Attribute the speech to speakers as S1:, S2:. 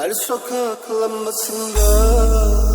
S1: Her sokak lambasında